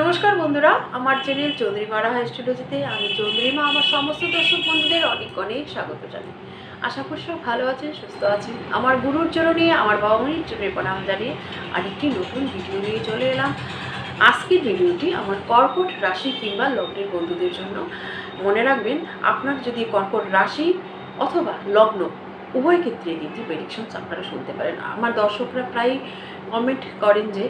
নমস্কার বন্ধুরা, আমার চ্যানেল চৌধুরী মারা হাই স্টুডিওতে আমি চৌধুরী মা আমার সমস্ত দর্শক বন্ধুদের অনেক অনেক স্বাগত জানাই। আশা করি সব ভালো আছেন, সুস্থ আছেন। আমার গুরুর চরণে আমার বাবা মায়ের চরণে প্রণাম জানিয়ে আরেকটি নতুন ভিডিও নিয়ে চলে এলাম। আজকের ভিডিওটি আমার কর্কট রাশি কিংবা লগ্নের বন্ধুদের জন্য। মনে রাখবেন, আপনার যদি কর্কট রাশি অথবা লগ্ন উভয় ক্ষেত্রে কিন্তু প্রেডিকশনস আপনারা শুনতে পারেন। আমার দর্শকরা প্রায় কমেন্ট করেন যে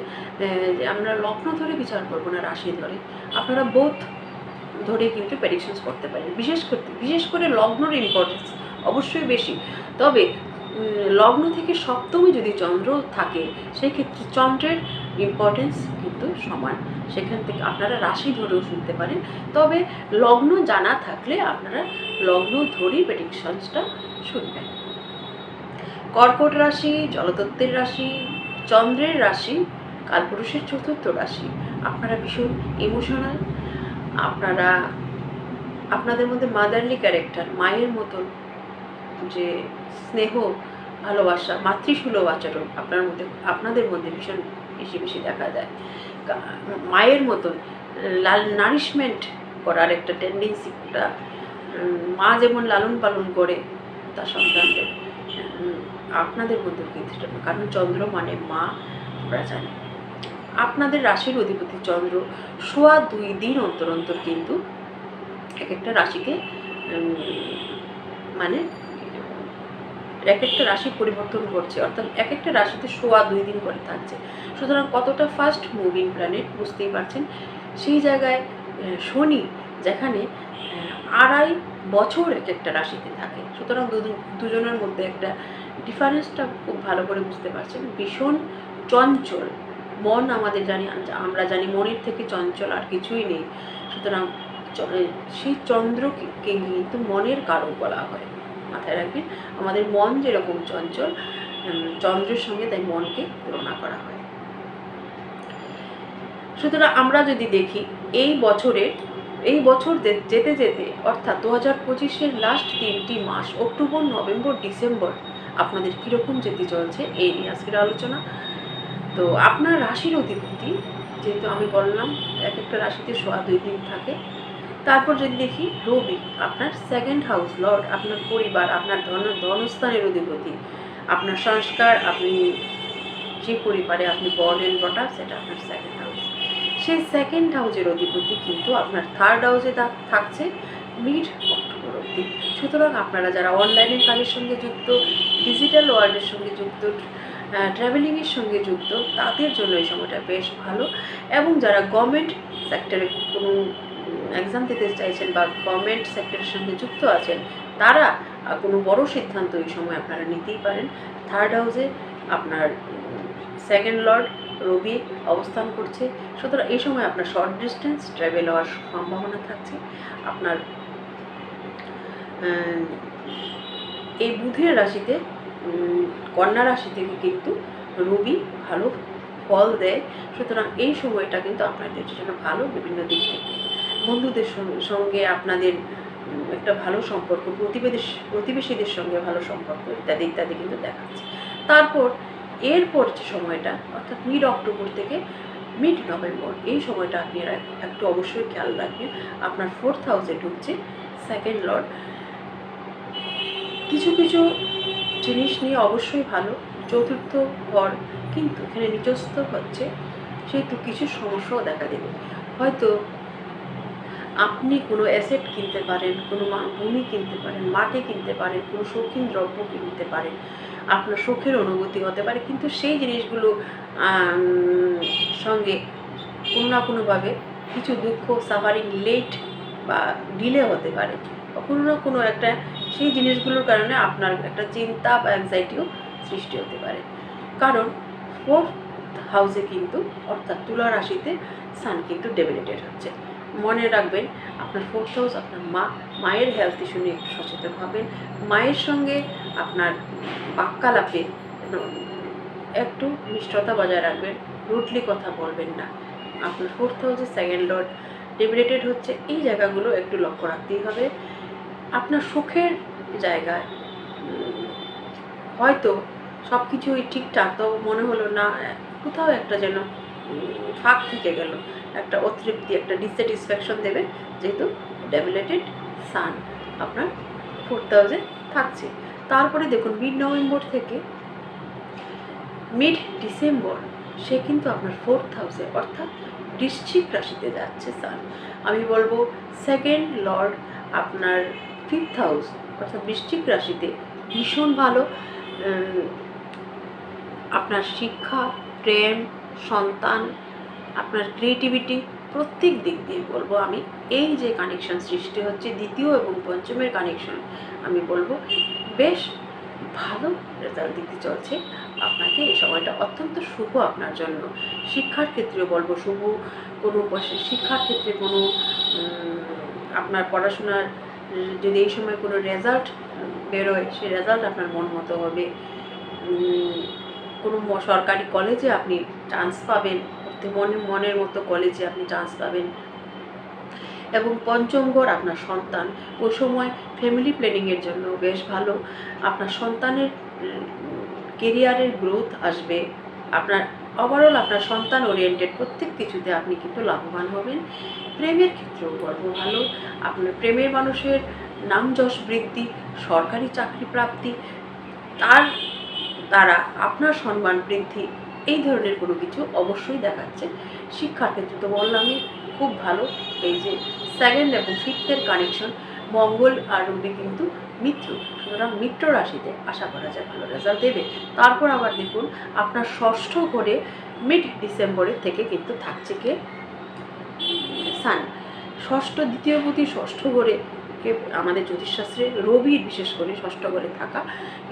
আমরা লগ্ন ধরে বিচার করব না রাশি ধরে। আপনারা বোধ ধরে কিন্তু প্রেডিকশনস করতে পারেন। বিশেষ করতে বিশেষ করে লগ্নর ইম্পর্টেন্স অবশ্যই বেশি। তবে লগ্ন থেকে সপ্তমী যদি চন্দ্র থাকে সেই ক্ষেত্রে চন্দ্রের ইম্পর্টেন্স কিন্তু সমান। সেখান থেকে আপনারা রাশি ধরেও শুনতে পারেন। তবে লগ্ন জানা থাকলে আপনারা লগ্ন ধরেই প্রেডিকশনসটা শুনবেন। কর্কট রাশি জলতত্ত্বের রাশি, চন্দ্রের রাশি, কালপুরুষের চতুর্থ রাশি। আপনারা ভীষণ ইমোশনাল আপনারা, আপনাদের মধ্যে মাদারলি ক্যারেক্টার মায়ের মতন যে স্নেহ, ভালোবাসা, মাতৃসুলভ আচরণ আপনার মধ্যে, আপনাদের মধ্যে ভীষণ বেশি বেশি দেখা যায়। মায়ের মতন লাল নারিশমেন্ট করার একটা টেন্ডেন্সিটা মা যেমন লালন পালন করে তার সন্তানদের। আপনাদের মধ্যে সেটা কারণ চন্দ্র মানে মা, আমরা জানি। আপনাদের রাশির অধিপতি চন্দ্র সোয়া দুই দিন অন্তর অন্তর কিন্তু এক একটা রাশিকে মানে এক একটা রাশি পরিবর্তন করছে। অর্থাৎ এক একটা রাশিতে সোয়া দুই দিন করে থাকছে। সুতরাং কতটা ফাস্ট মুভিং প্ল্যানেট বুঝতেই পারছেন? সেই জায়গায় শনি যেখানে আড়াই বছর এক একটা রাশিতে থাকে। সুতরাং দুজন দুজনের মধ্যে একটা ডিফারেন্সটা খুব ভালো করে বুঝতে পারছেন। ভীষণ চঞ্চল। মন আমাদের জানি, আমরা জানি মনের থেকে চঞ্চল আর কিছুই নেই। সুতরাং সেই চন্দ্রকে কিন্তু মনের কারক বলা হয়। মাথায় রাখবেন, আমাদের মন যেরকম চঞ্চল চন্দ্রের সঙ্গে তাই মনকে তুলনা করা হয়। সুতরাং আমরা যদি দেখি, এই বছরের, এই বছর যেতে যেতে, অর্থাৎ দু হাজার পঁচিশের লাস্ট তিনটি মাস, অক্টোবর, নভেম্বর, ডিসেম্বর আপনাদের কীরকম যেতে চলছে এই নিয়ে আজকের আলোচনা। তো আপনার রাশির অধিপতি, যেহেতু আমি বললাম, এক একটা রাশিতে সোয়া দুই দিন থাকে। তারপর যদি দেখি, রবি, আপনার সেকেন্ড হাউস লর্ড আপনার পরিবার, আপনার ধন, ধনস্থানের অধিপতি। আপনার সংস্কার, আপনি যে পরিবারে আপনি অ্যান্ড বটা সেটা আপনার সেকেন্ড হাউস সেই সেকেন্ড হাউসের অধিপতি কিন্তু আপনার থার্ড হাউসে থাকছে মিড অক্টোবর অবধি সুতরাং আপনারা যারা অনলাইনের কাজের সঙ্গে যুক্ত ডিজিটাল ওয়ার্ল্ডের সঙ্গে যুক্ত ট্রাভেলিংয়ের সঙ্গে যুক্ত, তাদের জন্য এই সময়টা বেশ ভালো। এবং যারা গভর্নমেন্ট সেক্টরে কোনো এক্সাম দিতে চাইছেন বা গভর্নমেন্ট সেক্টরের সঙ্গে যুক্ত আছেন, তারা কোনো বড় সিদ্ধান্ত এই সময় আপনারা নিতেই পারেন। থার্ড হাউসে আপনার সেকেন্ড লর্ড রবি অবস্থান করছে। সুতরাং এই সময় আপনার শর্ট ডিস্টেন্স ট্রাভেল হওয়ার সম্ভাবনা থাকছে। আপনার এই বুধের রাশিতে কন্যা রাশি থেকে কিন্তু রবি ভালো ফল দেয়। সুতরাং এই সময়টা কিন্তু আপনাদের জন্য ভালো বিভিন্ন দিক থেকে। বন্ধুদের সঙ্গে- সঙ্গে আপনাদের একটা ভালো সম্পর্ক প্রতিবেশী প্রতিবেশীদের সঙ্গে ভালো সম্পর্ক ইত্যাদি ইত্যাদি কিন্তু দেখাচ্ছে। তারপর, এরপর যে সময়টা, অর্থাৎ মিড অক্টোবর থেকে মিড নভেম্বর এই সময়টা আপনি একটু অবশ্যই খেয়াল রাখবেন। আপনার ফোর্থ হাউসে ঢুকছে সেকেন্ড লর্ড কিছু কিছু জিনিস নিয়ে অবশ্যই ভালো, চতুর্থ ঘর কিন্তু এখানে নিজস্ব হচ্ছে, সেহেতু কিছু সমস্যাও দেখা দেবে। হয়তো আপনি কোনো অ্যাসেট কিনতে পারেন, কোনো মা- ভূমি কিনতে পারেন, মাটি কিনতে পারেন, কোনো শৌখিন দ্রব্য কিনতে পারেন, আপনার শখের অনুভূতি হতে পারে, কিন্তু সেই জিনিসগুলো সঙ্গে কোনো না কোনোভাবে কিছু দুঃখ সাফারিং লেট বা ডিলে হতে পারে। কোনো না কোনো একটা সেই জিনিসগুলোর কারণে আপনার একটা চিন্তা বা অ্যাংজাইটিও সৃষ্টি হতে পারে। কারণ ফোর্থ হাউসে কিন্তু, অর্থাৎ তুলা রাশিতে সান কিন্তু ডেবিলেটেড হচ্ছে। মনে রাখবেন, আপনার ফোর্থ হাউস আপনার মা, মায়ের হেলথ ইস্যু নিয়ে একটু সচেতন হবেন। মায়ের সঙ্গে আপনার বাক্যালাপে একটু মিষ্টতা বজায় রাখবেন, রুটলি কথা বলবেন না। আপনার ফোর্থ হাউসে সেকেন্ড লর্ড ডেবিলেটেড হচ্ছে, এই জায়গাগুলো একটু লক্ষ্য রাখতেই হবে। আপনার সুখের জায়গায়। হয়তো সব কিছুই ঠিকঠাক তো মনে হলো না, কোথাও একটা যেন ফাঁক থেকে গেল, একটা অতৃপ্তি, একটা ডিসস্যাটিসফ্যাকশন দেবে, যেহেতু ডেবিলেটেড সান আপনার ফোর্থ হাউসে থাকছে। তারপরে দেখুন মিড নভেম্বর থেকে মিড ডিসেম্বর সে কিন্তু আপনার ফোর্থ হাউসে অর্থাৎ বৃশ্চিক রাশিতে যাচ্ছে সান আমি বলব সেকেন্ড লর্ড আপনার ফিফথ হাউস অর্থাৎ বৃশ্চিক রাশিতে ভীষণ ভালো আপনার শিক্ষা, প্রেম, সন্তান, আপনার ক্রিয়েটিভিটি প্রত্যেক দিক দিয়ে বলব আমি। এই যে কানেকশন সৃষ্টি হচ্ছে, দ্বিতীয় এবং পঞ্চমের কানেকশন আমি বলব, বেশ ভালো রেজাল্ট দিতে চলছে আপনাকে এই সময়টা। অত্যন্ত শুভ আপনার জন্য। শিক্ষার ক্ষেত্রেও বলব শুভ, কোনো শিক্ষার ক্ষেত্রে কোনো আপনার পড়াশোনার যদি এই সময় কোনো রেজাল্ট বেরোয়, সেই রেজাল্ট আপনার মন মতো হবে। কোনো সরকারি কলেজে আপনি চান্স পাবেন মনে মনের মতো কলেজে আপনি চান্স পাবেন। এবং পঞ্চম ঘর আপনার সন্তান। ওই সময় ফ্যামিলি প্ল্যানিংয়ের জন্য বেশ ভালো। আপনার সন্তানের কেরিয়ারের গ্রোথ আসবে। আপনার ওভারঅল আপনার সন্তান ওরিয়েন্টেড প্রত্যেক কিছুতে আপনি কিন্তু লাভবান হবেন। প্রেমের ক্ষেত্রেও বলব ভালো। আপনার প্রেমের মানুষের নাম যশ বৃদ্ধি, সরকারি চাকরি প্রাপ্তি, তার দ্বারা আপনার সম্মান বৃদ্ধি, এই ধরনের কোনো কিছু অবশ্যই দেখাচ্ছে। শিক্ষার ক্ষেত্রে তো বললামই, খুব ভালো। এই যে সেকেন্ড এবং ফিফথের কানেকশন মঙ্গল আর রবি কিন্তু মিত্র। সুতরাং মিত্র রাশিতে আশা করা যায় ভালো রেজাল্ট দেবে। তারপর আবার দেখুন আপনার ষষ্ঠ করে মিড ডিসেম্বরের থেকে কিন্তু থাকছে কে? সান ষষ্ঠ দ্বিতীয় প্রতি ষষ্ঠ ঘরে কে? আমাদের জ্যোতিষশাস্ত্রে রবির বিশেষ করে ষষ্ঠ ঘরে থাকা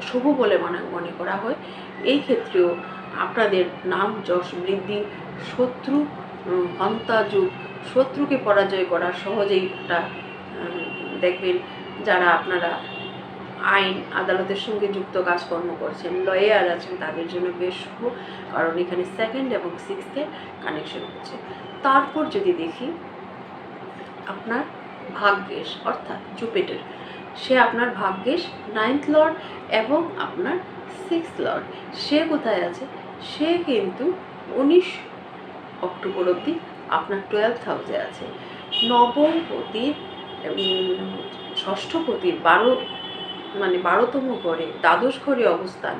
শুভ বলে মনে মনে করা হয়। এই ক্ষেত্রেও আপনাদের নাম যশ বৃদ্ধি শত্রু উম, হন্তা যুগ শত্রুকে পরাজয় করা সহজেই একটা দেখবেন যারা আপনারা আইন, আদালতের সঙ্গে যুক্ত কাজকর্ম করছেন লয়ার আছেন, তাদের জন্য বেশ শুভ, কারণ এখানে সেকেন্ড এবং সিক্সথের কানেকশন হচ্ছে। তারপর যদি দেখি, আপনার ভাগ্যেশ, অর্থাৎ জুপিটার সে আপনার ভাগ্যেশ নাইন্থ লর্ড এবং আপনার সিক্স লর্ড সে কোথায় আছে? সে কিন্তু উনিশ অক্টোবর অবধি আপনার টুয়েলভ হাউসে আছে। নবম পতির উম, ষষ্ঠ পতির বারো মানে বারোতম ঘরে দ্বাদশ ঘরে অবস্থান।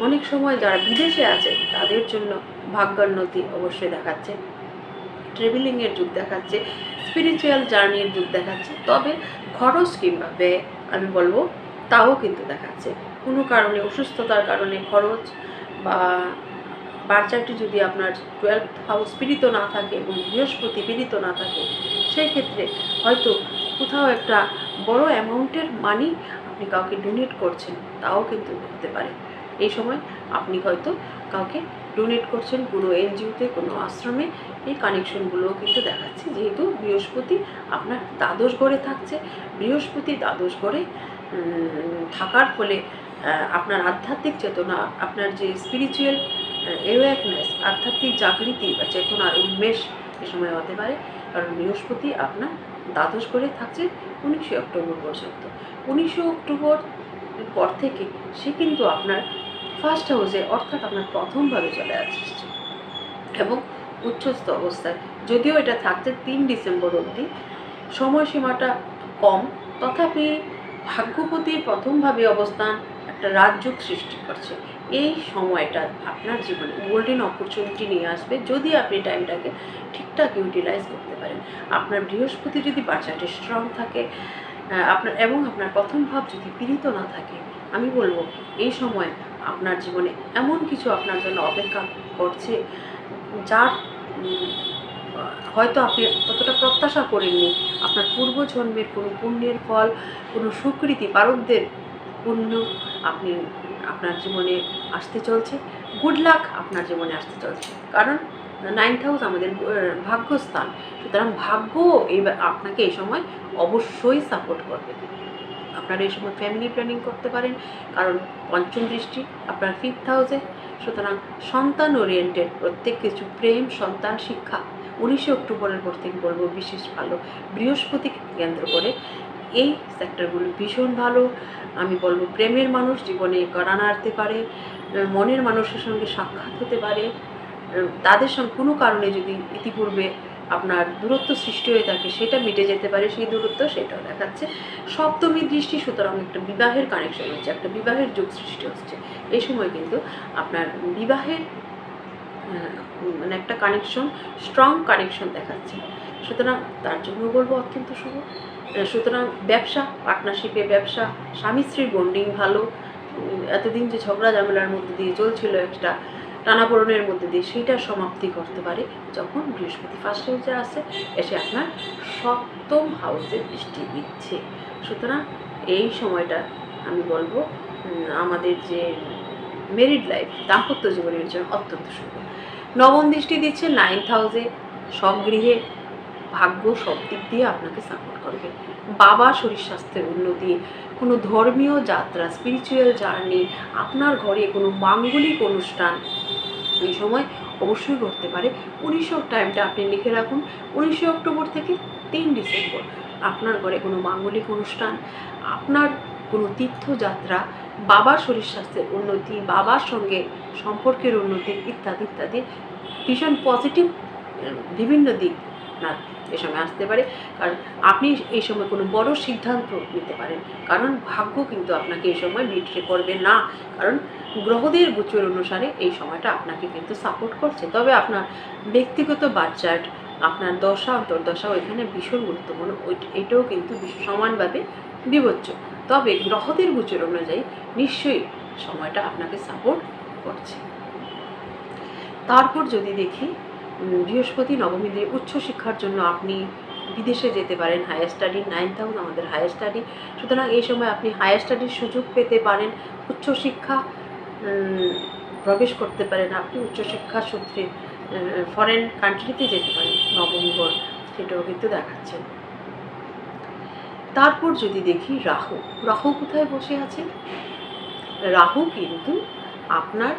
অনেক সময় যারা বিদেশে আছে তাদের জন্য ভাগ্যোন্নতি অবশ্যই দেখাচ্ছে। ট্রেভেলিংয়ের যুগ দেখাচ্ছে স্পিরিচুয়াল জার্নির যুগ দেখাচ্ছে। তবে খরচ কিংবা ব্যয় আমি বলব তাও কিন্তু দেখাচ্ছে। কোনো কারণে অসুস্থতার কারণে খরচ বা বাচ্চাটি যদি আপনার টুয়েলভ হাউস পীড়িত না থাকে এবং বৃহস্পতি পীড়িত না থাকে সেই ক্ষেত্রে হয়তো কোথাও একটা বড় অ্যামাউন্টের মানি আপনি কাউকে ডোনেট করছেন, তাও কিন্তু হতে পারে। এই সময় আপনি হয়তো কাউকে ডোনেট করছেন, কোনো এনজিওতে কোনো আশ্রমে, এই কানেকশনগুলোও কিন্তু দেখাচ্ছে। যেহেতু বৃহস্পতি আপনার দ্বাদশ ঘরে থাকছে, বৃহস্পতি দ্বাদশ ঘরে থাকার ফলে আপনার আধ্যাত্মিক চেতনা, আপনার যে স্পিরিচুয়াল অ্যাওয়ারনেস আধ্যাত্মিক জাগৃতি বা চেতনার উন্মেষ এ সময় হতে পারে। কারণ বৃহস্পতি আপনার দ্বাদশ ঘরে থাকছে উনিশে অক্টোবর পর্যন্ত। উনিশে অক্টোবর পর থেকে সে কিন্তু আপনার ফার্স্ট হাউসে অর্থাৎ আপনার প্রথমভাবে চলে আসছে। এবং উচ্চস্থ অবস্থায়। যদিও এটা থাকছে তিন ডিসেম্বর অবধি। সময়সীমাটা কম। তথাপি ভাগ্যপতির প্রথমভাবে অবস্থান একটা রাজযোগ সৃষ্টি করছে। এই সময়টা আপনার জীবনে গোল্ডেন অপরচুনিটি নিয়ে আসবে যদি আপনি টাইমটাকে ঠিকঠাক ইউটিলাইজ করতে পারেন। আপনার বৃহস্পতি যদি বাচ্চাটি স্ট্রং থাকে আপনার এবং আপনার প্রথম ভাব যদি পীড়িত না থাকে, আমি বলব এই সময় আপনার জীবনে এমন কিছু আপনার জন্য অপেক্ষা করছে যার হয়তো আপনি ততটা প্রত্যাশা করেননি। আপনার পূর্বজন্মের কোনো পুণ্যের ফল, কোনো সুকৃতি পারকদের পুণ্য আপনি আপনার জীবনে আসতে চলছে। গুড লাক আপনার জীবনে আসতে চলছে। কারণ নাইন্থ হাউস আমাদের ভাগ্যস্থান। সুতরাং ভাগ্য এই আপনাকে এই সময় অবশ্যই সাপোর্ট করবে। আপনারা এই সময় ফ্যামিলি প্ল্যানিং করতে পারেন। কারণ পঞ্চম দৃষ্টি আপনার ফিফথ হাউসে সুতরাং সন্তান ওরিয়েন্টেড প্রত্যেক কিছু প্রেম, সন্তান, শিক্ষা। উনিশে অক্টোবরের পর থেকে বলব বিশেষ ভালো। বৃহস্পতিকে কেন্দ্র করে এই সেক্টরগুলো ভীষণ ভালো। আমি বলব প্রেমের মানুষ জীবনে গড়ানা আনতে পারে, মনের মানুষের সঙ্গে সাক্ষাৎ হতে পারে। তাদের সঙ্গে কোনো কারণে যদি ইতিপূর্বে আপনার দূরত্ব সৃষ্টি হয়ে থাকে, সেটা মিটে যেতে পারে, সেই দূরত্ব সেটাও দেখাচ্ছে। সপ্তমী দৃষ্টি সুতরাং একটা বিবাহের কানেকশন হচ্ছে, একটা বিবাহের যুগ সৃষ্টি হচ্ছে। এই সময় কিন্তু আপনার বিবাহের মানে একটা কানেকশন স্ট্রং কানেকশন দেখাচ্ছে। সুতরাং তার জন্য বলব অত্যন্ত শুভ। সুতরাং ব্যবসা পার্টনারশিপে ব্যবসা, স্বামী স্ত্রীর বন্ডিং ভালো। এতদিন যে ঝগড়া ঝামেলার মধ্যে দিয়ে চলছিল একটা টানাপোড়নের মধ্যে দিয়ে, সেইটার সমাপ্তি করতে পারে যখন বৃহস্পতি ফার্স্ট হাউসে আসে, এসে আপনার সপ্তম হাউসে দৃষ্টি দিচ্ছে। সুতরাং এই সময়টা আমি বলব আমাদের যে মেরিড লাইফ দাম্পত্য জীবনের জন্য অত্যন্ত শুভ। নবম দৃষ্টি দিচ্ছে নাইন্থ হাউসে সব গৃহে ভাগ্য সব দিক দিয়ে আপনাকে সাপোর্ট করবে। বাবা শরীর স্বাস্থ্যের উন্নতি, কোনো ধর্মীয় যাত্রা স্পিরিচুয়াল জার্নি আপনার ঘরে কোনো মাঙ্গলিক অনুষ্ঠান, এই সময় অবশ্যই ঘটতে পারে। উনিশশো টাইমটা আপনি লিখে রাখুন। উনিশে অক্টোবর থেকে তিন ডিসেম্বর আপনার ঘরে কোনো মাঙ্গলিক অনুষ্ঠান, আপনার কোনো তীর্থযাত্রা, বাবার শরীর স্বাস্থ্যের উন্নতি, বাবার সঙ্গে সম্পর্কের উন্নতি ইত্যাদি ইত্যাদি ভীষণ পজিটিভ বিভিন্ন দিক। আপনার এ সময় আসতে পারে। কারণ আপনি এই সময় কোনো বড় সিদ্ধান্ত নিতে পারেন। কারণ ভাগ্য কিন্তু আপনাকে এই সময় বিট্রে করবে না। কারণ গ্রহদের গোচর অনুসারে এই সময়টা আপনাকে কিন্তু সাপোর্ট করছে। তবে আপনার ব্যক্তিগত বাচ্চার আপনার দশা, অন্তর্দশাও এখানে ভীষণ গুরুত্বপূর্ণ। এটাও কিন্তু সমানভাবে বিবেচ্য তবে গ্রহদের গোচর অনুযায়ী নিশ্চয়ই সময়টা আপনাকে সাপোর্ট করছে। তারপর যদি দেখি বৃহস্পতি নবমী দিয়ে উচ্চশিক্ষার জন্য আপনি বিদেশে যেতে পারেন হায়ার স্টাডি নাইন্থ হাউস আমাদের হায়ার স্টাডি সুতরাং এই সময় আপনি হায়ার স্টাডির সুযোগ পেতে পারেন উচ্চশিক্ষা প্রবেশ করতে পারেন। আপনি উচ্চশিক্ষা সূত্রে ফরেন কান্ট্রিতে যেতে পারেন, নবম ঘর সেটাও কিন্তু দেখাচ্ছে। তারপর যদি দেখি রাহু রাহু কোথায় বসে আছে? রাহু কিন্তু আপনার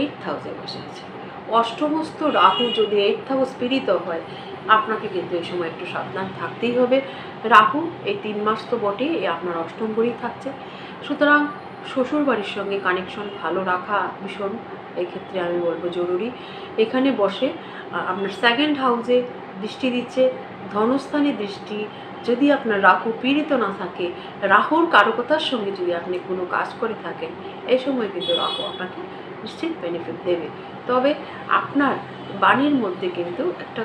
এইট হাউসে বসে আছে। অষ্টমস্ত রাহু যদি এইট হাউস পীড়িত হয়, আপনাকে কিন্তু এই সময় একটু সাবধান থাকতেই হবে। রাহু, এই তিন মাস তো বটেই আপনার অষ্টম ঘরেই থাকছে। সুতরাং শ্বশুর বাড়ির সঙ্গে কানেকশন ভালো রাখা ভীষণ এক্ষেত্রে আমি বলব জরুরি। এখানে বসে আপনার সেকেন্ড হাউসে দৃষ্টি দিচ্ছে, ধনস্থানে দৃষ্টি, যদি আপনার রাহু পীড়িত না থাকে, রাহুর কারকতার সঙ্গে যদি আপনি কোনো কাজ করে থাকেন, এই সময় কিন্তু রাহু আপনাকে নিশ্চিত বেনিফিট দেবে। তবে আপনার বাণীর মধ্যে কিন্তু একটা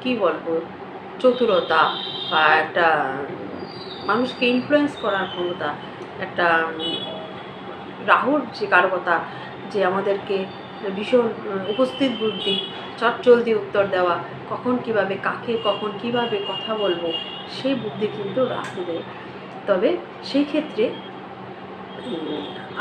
কি বলব, চতুরতা বা একটা, মানুষকে ইনফ্লুয়েন্স করার ক্ষমতা, একটা, রাহুর যে কারকতা, যে আমাদেরকে ভীষণ, উপস্থিত বুদ্ধি চটচলদি উত্তর দেওয়া, কখন কীভাবে কাকে, কখন কীভাবে কথা বলব, সেই বুদ্ধি কিন্তু রাহু দেয় তবে সেই ক্ষেত্রে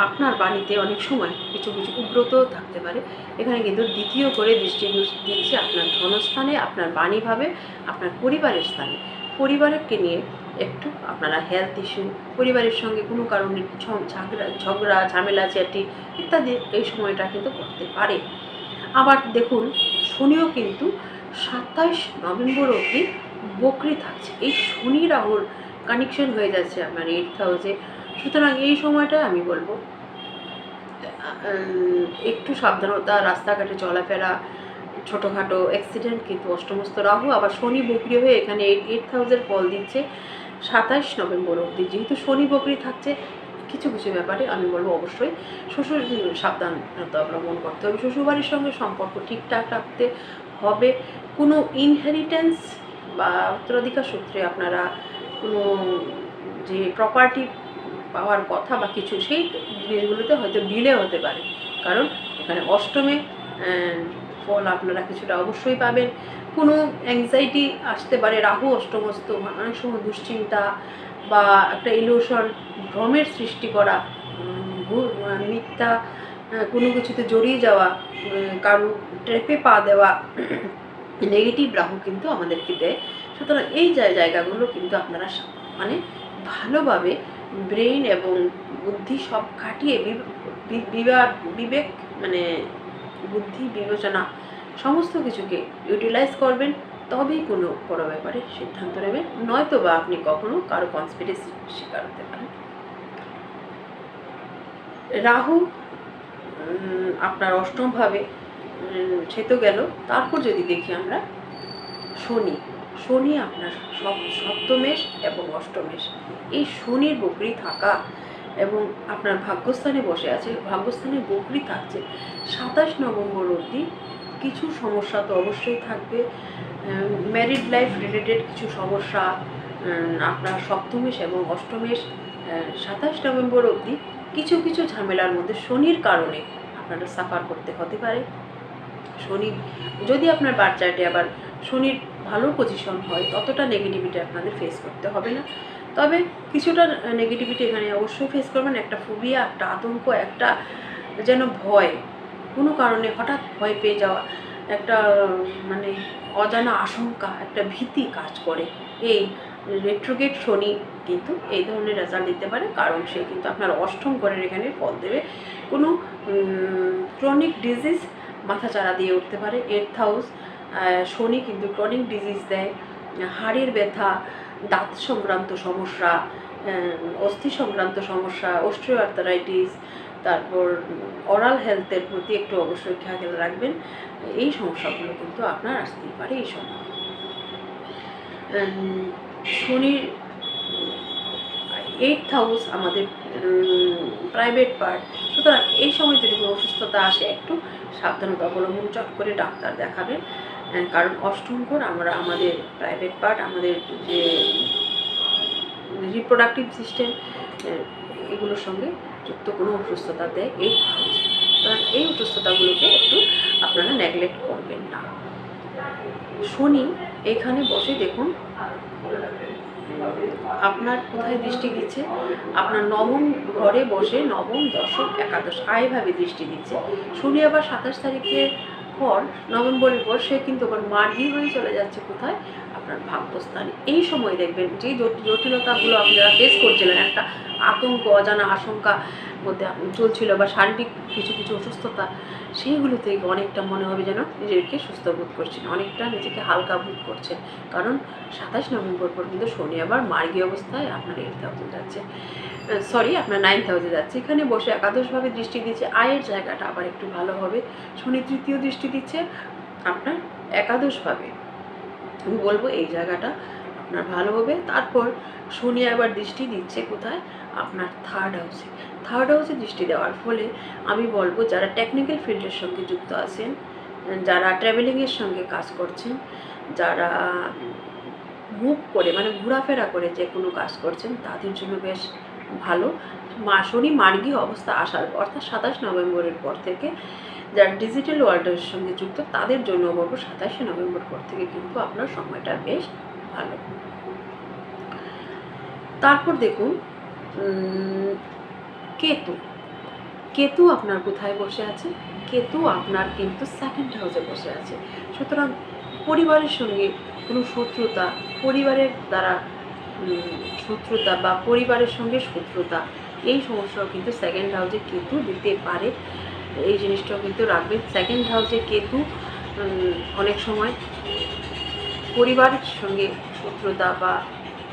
আপনার বাড়িতে অনেক সময় কিছু কিছু উগ্রতাও থাকতে পারে। এখানে কিন্তু দ্বিতীয় করে দৃষ্টি দিচ্ছে আপনার ধনস্থানে, আপনার বাণীভাবে আপনার পরিবারের স্থানে। পরিবারকে নিয়ে একটু আপনারা হেলথ ইস্যু পরিবারের সঙ্গে কোনো কারণে ঝগড়া ঝগড়া, ঝামেলা, চ্যাটি ইত্যাদি এই সময়টা কিন্তু করতে পারে। আবার দেখুন, শনিও কিন্তু সাতাইশ নভেম্বর অবধি বকরি থাকছে। এই শনি রাহুর কানেকশন হয়ে যাচ্ছে আপনার এইট হাউসে সুতরাং এই সময়টা আমি বলব একটু সাবধানতা, রাস্তাঘাটে চলাফেরা, ছোটোখাটো অ্যাক্সিডেন্ট কিন্তু অষ্টমস্ত রাহু, আবার শনি বকরি হয়ে এখানে এইট এইট থাউজেন্ড ফল দিচ্ছে সাতাইশ নভেম্বর অবধি। যেহেতু শনি বকরি থাকছে, কিছু কিছু ব্যাপারে আমি বলব অবশ্যই শ্বশুর সাবধানতা অবলম্বন করতে হবে। শ্বশুরবাড়ির সঙ্গে সম্পর্ক ঠিকঠাক রাখতে হবে। কোনো ইনহেরিটেন্স বা উত্তরাধিকার সূত্রে আপনারা কোনো যে প্রপার্টি পাওয়ার কথা বা কিছু, সেই জিনিসগুলোতে হয়তো ডিলে হতে পারে। কারণ এখানে অষ্টমে ফল আপনারা কিছুটা অবশ্যই পাবেন। কোনো অ্যাংজাইটি আসতে পারে, রাহু অষ্টমস্ত অনেক সময় দুশ্চিন্তা বা একটা ইলিউশন ভ্রমের সৃষ্টি করা মিথ্যা কোনো কিছুতে জড়িয়ে যাওয়া কারও ট্রেপে পা দেওয়া নেগেটিভ রাহু কিন্তু আমাদেরকে দেয়। সুতরাং এই জায়গাগুলো কিন্তু আপনারা মানে ভালোভাবে ব্রেইন এবং বুদ্ধি সব খাটিয়ে বি- বি- বিবা- বিবেক মানে বুদ্ধি, বিবেচনা সমস্ত কিছুকে ইউটিলাইজ করবেন, তবেই কোনো বড় ব্যাপারে সিদ্ধান্ত নেবেন। নয়তো বা আপনি কখনো কারও কনস্পিরেসি শিকার হতে পারেন। রাহু আপনার অষ্টমভাবে সে তো গেল। তারপর যদি দেখি আমরা শনি শনি আপনার সপ সপ্তমেশ এবং অষ্টমেশ এই শনির বকরি থাকা এবং আপনার ভাগ্যস্থানে বসে আছে, ভাগ্যস্থানে বকরি থাকছে, সাতাশ নভেম্বর অবধি কিছু সমস্যা তো অবশ্যই থাকবে। ম্যারিড লাইফ রিলেটেড কিছু সমস্যা আপনার সপ্তমেশ এবং অষ্টমেশ সাতাশ নভেম্বর অবধি কিছু কিছু ঝামেলার মধ্যে শনির কারণে আপনারা সাফার করতে হতে পারে। শনি, যদি আপনার বাচ্চাটি আবার শনির ভালো পজিশন হয়, ততটা নেগেটিভিটি আপনাদের ফেস করতে হবে না। তবে কিছুটা নেগেটিভিটি এখানে অবশ্যই ফেস করবেন, একটা ফোবিয়া একটা আতঙ্ক, একটা যেন ভয়। কোনো কারণে হঠাৎ ভয় পেয়ে যাওয়া, একটা মানে অজানা আশঙ্কা, একটা ভীতি কাজ করে। এই রেট্রোগেট শনি কিন্তু এই ধরনের রেজাল্ট দিতে পারে, কারণ সে কিন্তু আপনার অষ্টম ঘরের এখানে ফল দেবে। কোনো ক্রনিক ডিজিজ মাথা চারা দিয়ে উঠতে পারে এইট হাউস শনি কিন্তু ক্রনিক ডিজিজ দেয়, হাড়ের ব্যথা, দাঁত সংক্রান্ত সমস্যা অস্থি সংক্রান্ত সমস্যা অস্ট্রিওআর্থারাইটিস তারপর অরাল হেলথের প্রতি একটু অবশ্যই খেয়াল রাখবেন। এই সমস্যাগুলো কিন্তু আপনার আসতেই পারে এই সময়। শনির এইট হাউস আমাদের প্রাইভেট পার্ট সুতরাং এই সময় যদি কোনো অসুস্থতা আসে, একটু সাবধানতা অবলম্বন, চট করে ডাক্তার দেখাবেন। কারণ অষ্টম ঘর আমরা, আমাদের প্রাইভেট পার্ট আমাদের যে রিপ্রোডাক্টিভ সিস্টেম এগুলোর সঙ্গে যুক্ত কোনো অসুস্থতা দেয়, এই সুতরাং এই অসুস্থতাগুলোকে একটু আপনারা নেগলেক্ট করবেন না। শনি, এখানে বসে দেখুন, আপনার কোথায় দৃষ্টি দিচ্ছে? আপনার নবম ঘরে বসে নবম দশম একাদশ, আয়ভাবে দৃষ্টি দিচ্ছে। শনি আবার সাতাশ তারিখের পর নভেম্বরের পর সে কিন্তু আবার মার্গি হয়ে চলে যাচ্ছে কোথায়? আপনার ভাগ্যস্থানে। এই সময় দেখবেন যে জট- জটিলতাগুলো যারা ফেস করছিলেন, একটা আতঙ্ক, অজানা আশঙ্কা মধ্যে আপনি চলছিল বা শারীরিক কিছু কিছু অসুস্থতা, সেইগুলো থেকে অনেকটা মনে হবে যেন নিজেকে সুস্থ বোধ করছেন। অনেকটা নিজেকে হালকা বোধ করছেন। কারণ সাতাশ নভেম্বর পর কিন্তু শনি আবার মার্গী অবস্থায় আপনার থাউজেন্ড যাচ্ছে। সরি আপনার নাইন থাউজেন্ড যাচ্ছে। এখানে বসে একাদশভাবে দৃষ্টি দিচ্ছে। আয়ের জায়গাটা আবার একটু ভালো হবে। শনি তৃতীয় দৃষ্টি দিচ্ছে আপনার একাদশভাবে। আমি বলব এই জায়গাটা আপনার ভালো হবে। তারপর শনি আবার দৃষ্টি দিচ্ছে কোথায়? আপনার থার্ড হাউসে থার্ড হাউসে দৃষ্টি দেওয়ার ফলে আমি বলব যারা টেকনিক্যাল ফিল্ডের সঙ্গে যুক্ত আছেন, যারা ট্রাভেলিংয়ের সঙ্গে কাজ করছেন, যারা মুভ করে মানে ঘোরাফেরা করে যে কোনো কাজ করছেন, তাদের জন্য বেশ ভালো। শনি মার্গী অবস্থা আসার অর্থাৎ সাতাশ নভেম্বরের পর থেকে যারা ডিজিটাল ওয়ার্ল্ডের সঙ্গে যুক্ত, তাদের জন্য বলব সাতাশে নভেম্বর পর থেকে কিন্তু আপনার সময়টা বেশ ভালো। তারপর দেখুন কেতু। কেতু আপনার কোথায় বসে আছে? কেতু আপনার কিন্তু সেকেন্ড হাউসে বসে আছে। সুতরাং পরিবারের সঙ্গে কোনো শত্রুতা, পরিবারের দ্বারা শত্রুতা বা পরিবারের সঙ্গে শত্রুতা এই সমস্যাও কিন্তু সেকেন্ড হাউসে কেতু দিতে পারে। এই জিনিসটাও কিন্তু রাখবেন। সেকেন্ড হাউসে কেতু অনেক সময় পরিবারের সঙ্গে শত্রুতা বা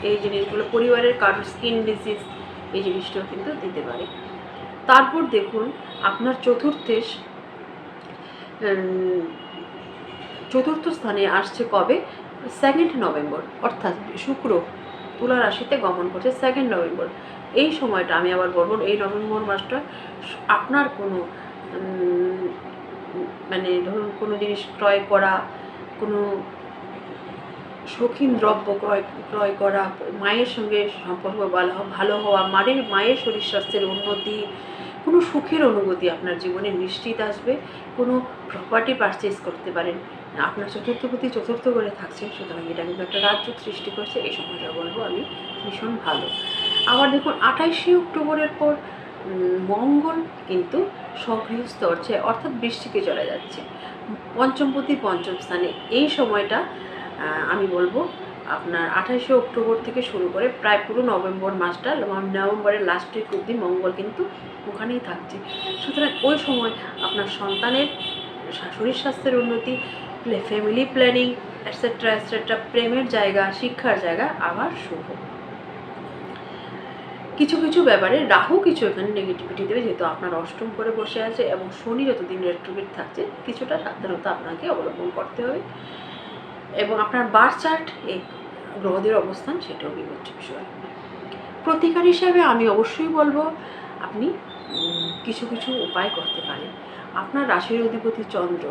এই জিনিসগুলো পরিবারের কারোর স্কিন ডিজিজ এই জিনিসটাও কিন্তু দিতে পারে। তারপর দেখুন আপনার চতুর্থেশ উম, চতুর্থ স্থানে আসছে কবে? সেকেন্ড নভেম্বর অর্থাৎ শুক্র। তুলা রাশিতে গমন করছে সেকেন্ড নভেম্বর। এই সময়টা আমি আবার বলব, এই নভেম্বর মাসটা আপনার কোনো মানে ধরুন কোনো জিনিস ক্রয় করা, কোনো শৌখিন দ্রব্য ক্রয় ক্রয় করা, মায়ের সঙ্গে সম্পর্ক ভালো হওয়া- মায়ের মায়ের শরীর স্বাস্থ্যের উন্নতি, কোনো সুখের অনুভূতি আপনার জীবনে নিশ্চিত আসবে, কোনো প্রপার্টি পারচেজ করতে পারেন। আপনার চতুর্থপতি চতুর্থ করে থাকছে সুতরাং এটা কিন্তু একটা রাজ্য সৃষ্টি করছে, এই সময়টা বলব আমি ভীষণ ভালো। আবার দেখুন আঠাইশে অক্টোবরের পর মঙ্গল কিন্তু সক্রিয় স্তরছে অর্থাৎ বৃষ্টিকে চলে যাচ্ছে। পঞ্চমপতি পঞ্চম স্থানে এই সময়টা আমি বলব, আপনার আঠাশে অক্টোবর থেকে শুরু করে প্রায় পুরো নভেম্বর মাসটা নভেম্বরের লাস্ট উইক অবধি মঙ্গল কিন্তু ওখানেই থাকছে। সুতরাং ওই সময় আপনার সন্তানের শরীর স্বাস্থ্যের উন্নতি ফ্যামিলি প্ল্যানিং অ্যাটসেট্রা অ্যাটসেট্রা প্রেমের জায়গা, শিক্ষার জায়গা আবার শুভ। কিছু কিছু ব্যাপারে রাহু কিছু এখানে নেগেটিভিটি দেবে, যেহেতু আপনার অষ্টম করে বসে আছে এবং শনি যতদিন রেট্রোগেট থাকছে, কিছুটা সাবধানতা আপনাকে অবলম্বন করতে হবে। এবং আপনার বার চার্ট এই গ্রহদের অবস্থান, সেটাও বিবেচ্য বিষয়। প্রতিকার হিসাবে আমি অবশ্যই বলব, আপনি কিছু কিছু উপায় করতে পারেন। আপনার রাশির অধিপতি চন্দ্র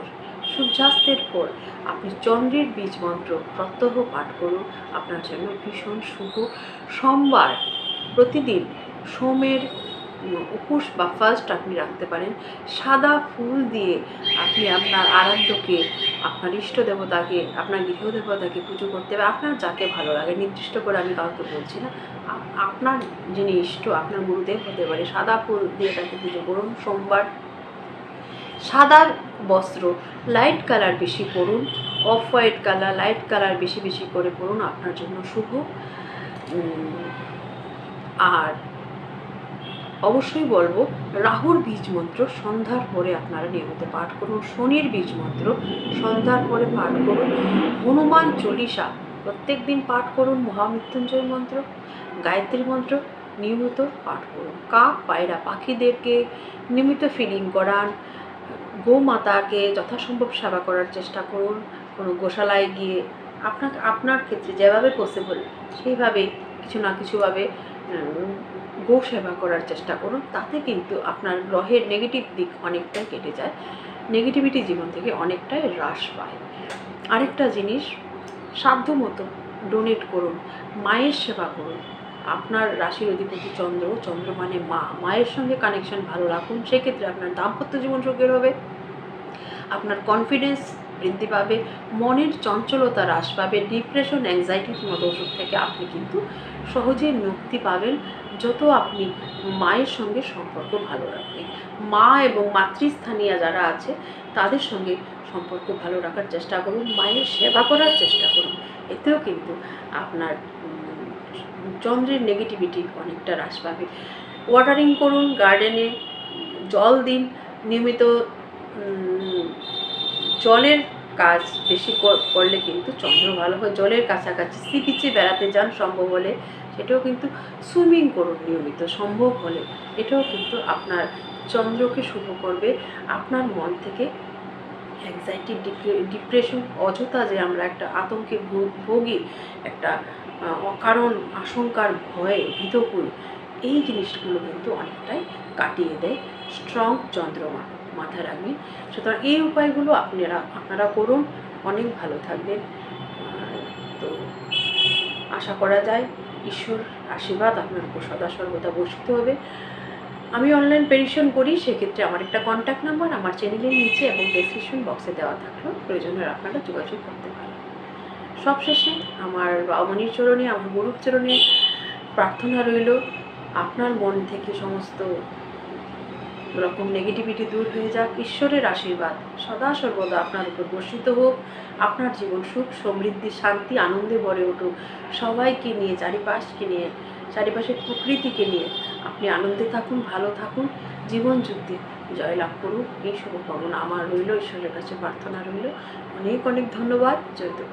সূর্যাস্তের পর আপনি চন্দ্রের বীজ মন্ত্র প্রত্যহ পাঠ করুন। আপনার জন্য ভীষণ শুভ সোমবার। প্রতিদিন সোমের উপোস বা ফার্স্ট আপনি রাখতে পারেন। সাদা ফুল দিয়ে আপনি আপনার আরাধ্যকে, আপনার ইষ্ট দেবতাকে, আপনার গৃহদেবতাকে পুজো করতে হবে। আপনার যাকে ভালো লাগে, নির্দিষ্ট করে আমি কাউকে বলছি না। আপনার যিনি ইষ্ট, আপনার গুরুদেব হতে পারে, সাদা ফুল দিয়ে তাকে পুজো করুন সোমবার। সাদা বস্ত্র। লাইট কালার বেশি পরুন। Off white colour light colour বেশি বেশি করে পরুন। আপনার জন্য শুভ। আর অবশ্যই বলব, রাহুর বীজ মন্ত্র সন্ধ্যার পরে আপনারা নিয়মিত পাঠ করুন। শনির বীজ মন্ত্র সন্ধ্যার পরে পাঠ করুন। হনুমান চল্লিশা, প্রত্যেক দিন পাঠ করুন মহামৃত্যুঞ্জয় মন্ত্র। গায়ত্রী মন্ত্র নিয়মিত পাঠ করুন। কাক, পায়রা, পাখিদেরকে নিয়মিত ফিলিং করান। গোমাতাকে যথাসম্ভব সেবা করার চেষ্টা করুন। কোনো গোশালায় গিয়ে আপনাকে, আপনার ক্ষেত্রে যেভাবে পসিবল সেইভাবে কিছু না কিছুভাবে গো সেবা করার চেষ্টা করুন। তাতে কিন্তু আপনার গ্রহের নেগেটিভ দিক অনেকটাই কেটে যায়। নেগেটিভিটি জীবন থেকে অনেকটাই হ্রাস পায়। আরেকটা জিনিস, সাধ্যমতো ডোনেট করুন। মায়ের সেবা করুন। আপনার রাশির অধিপতি চন্দ্র চন্দ্র মানে মা। মায়ের সঙ্গে কানেকশন ভালো রাখুন, সেক্ষেত্রে আপনার দাম্পত্য জীবন সুখের হবে। আপনার কনফিডেন্স বৃদ্ধি পাবে, মনের চঞ্চলতা হ্রাস পাবে ডিপ্রেশন অ্যাংজাইটির মতো ওষুধ থেকে আপনি কিন্তু সহজেই মুক্তি পাবেন যত আপনি মায়ের সঙ্গে সম্পর্ক ভালো রাখবেন। মা এবং মাতৃস্থানীয় যারা আছে, তাদের সঙ্গে সম্পর্ক ভালো রাখার চেষ্টা করুন, মায়ের সেবা করার চেষ্টা করুন। এতেও কিন্তু আপনার চন্দ্রের নেগেটিভিটি অনেকটা হ্রাস পাবে। ওয়াটারিং করুন গার্ডেনে জল দিন, নিয়মিত জলের কাজ বেশি কর- করলে কিন্তু চন্দ্র ভালো হয়। জলের কাছাকাছি সি বিচে বেড়াতে যান সম্ভব হলে, সেটাও কিন্তু সুইমিং করুন নিয়মিত, সম্ভব হলে। এটাও কিন্তু আপনার চন্দ্রকে শুভ করবে। আপনার মন থেকে অ্যাংজাইটি ডিপ্রেশন অযথা যে আমরা একটা আতঙ্কে ভোগী একটা অকারণ আশঙ্কার ভয়ে ভীতকুল এই জিনিসগুলো কিন্তু অনেকটাই কাটিয়ে দেয় স্ট্রং চন্দ্রমা মাথায় রাখবেন সুতরাং এই উপায়গুলো আপনারা আপনারা করুন। অনেক ভালো থাকবেন। তো আশা করা যায় ঈশ্বর আশীর্বাদ আপনার উপর সদা সর্বদা বর্ষিত হবে। আমি অনলাইন পেরিশন করি, সেক্ষেত্রে আমার একটা কন্ট্যাক্ট নাম্বার আমার চ্যানেলের নিচে এবং ডেসক্রিপশন বক্সে দেওয়া থাকলেও প্রয়োজনে আপনারা যোগাযোগ করতে পারেন। সবশেষে আমার বাবামণির চরণে, আমার গুরুর চরণে প্রার্থনা রইল, আপনার মন থেকে সমস্ত রকম নেগেটিভিটি দূর হয়ে যাক। ঈশ্বরের আশীর্বাদ সদা সর্বদা আপনার উপর বর্ষিত হোক। আপনার জীবন সুখ, সমৃদ্ধি, শান্তি, আনন্দে ভরে উঠুক। সবাইকে নিয়ে, চারিপাশকে নিয়ে, চারিপাশের প্রকৃতিকে নিয়ে আপনি আনন্দে থাকুন, ভালো থাকুন, জীবন যুদ্ধে জয়লাভ করুক। এই শুভকামনা আমার রইল, ঈশ্বরের কাছে প্রার্থনা রইল। অনেক অনেক ধন্যবাদ। জয়তে